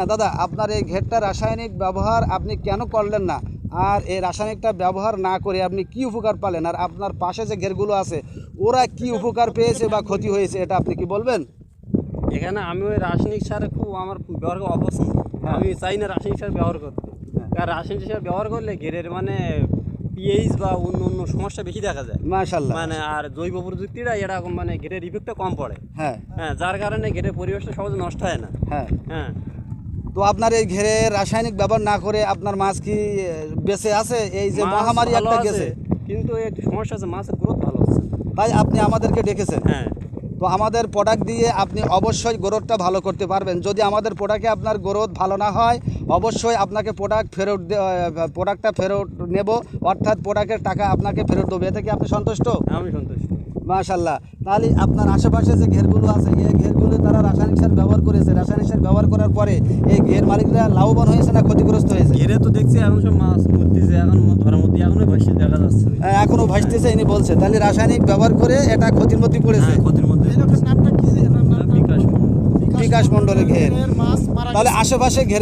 হ্যাঁ, দাদা আপনার এই ঘেরটা রাসায়নিক ব্যবহার আপনি কেন করলেন না? আর এই রাসায়নিকটা ব্যবহার না করে আপনি কি উপকার পালেন? আর আপনার পাশে যে ঘেরগুলো আছে ওরা কি উপকার পেয়েছে বা ক্ষতি হয়েছে এটা আপনি কি বলবেন? এখানে আমি ওই রাসায়নিক সার খুব আমার ব্যবহার অপছন্দ হ্যাঁ। আমি চাই না রাসায়নিক সার ব্যবহার করতে। কারণ রাসায়নিক সার ব্যবহার করলে ঘেরের মানে পিএইচ বা অন্য অন্য সমস্যা বেশি দেখা যায়। মাশাল্লাহ। মানে আর জৈব প্রযুক্তিটা এরকম মানে ঘেরের ইফেক্টটা কম পড়ে। হ্যাঁ। হ্যাঁ যার কারণে ঘেরের পরিবেশটা সহজে নষ্ট হয় না। হ্যাঁ। হ্যাঁ। তো আপনার এই ঘেরে রাসায়নিক ব্যবহার না করে আপনার মাছ কি বেঁচে আছে? এই যে মহামারী একটা গেছে। কিন্তু একটু সমস্যা আছে মাছের গ্রোথ ভালো হচ্ছে না। তাই আপনি আমাদেরকে ডেকেছেন। হ্যাঁ। তো আমাদের প্রোডাক্ট দিয়ে আপনি অবশ্যই গ্রোথটা ভালো করতে পারবেন। যদি আমাদের প্রোডাক্টে আপনার গ্রোথ ভালো না হয় অবশ্যই আপনাকে প্রোডাক্ট ফেরত প্রোডাক্টটা ফেরত নেব। অর্থাৎ প্রোডাক্টের টাকা আপনাকে ফেরত দেবো। এতে কি আপনি সন্তুষ্ট? আমি সন্তুষ্ট। মাশাল্লাহ তাহলে আপনার আশেপাশে যে ঘেরগুলো আছে এই ঘেরগুলো তারা রাসায়নিক সার ব্যবহার করেছে। রাসায়নিক সার ব্যবহার করার পরে এই ঘের মালিকরা লাভবান হয়েছে না ক্ষতিগ্রস্ত হয়েছে? ঘেরে তো দেখছি এখন সব মাছ মরতেছে এখন ধরার মধ্যে এখনও ভাসি দেখা যাচ্ছে। হ্যাঁ, এখনও ভাসতেছে ইনি বলছে। তাহলে রাসায়নিক ব্যবহার করে এটা ক্ষতির মধ্যে পড়েছে। হ্যাঁ, ক্ষতির মধ্যে এই লোকের নামটা কি যে? এনার নামটা? বিকাশ বিকাশ মণ্ডলের ঘের। মাছ মারা তাহলে আশেপাশে ঘের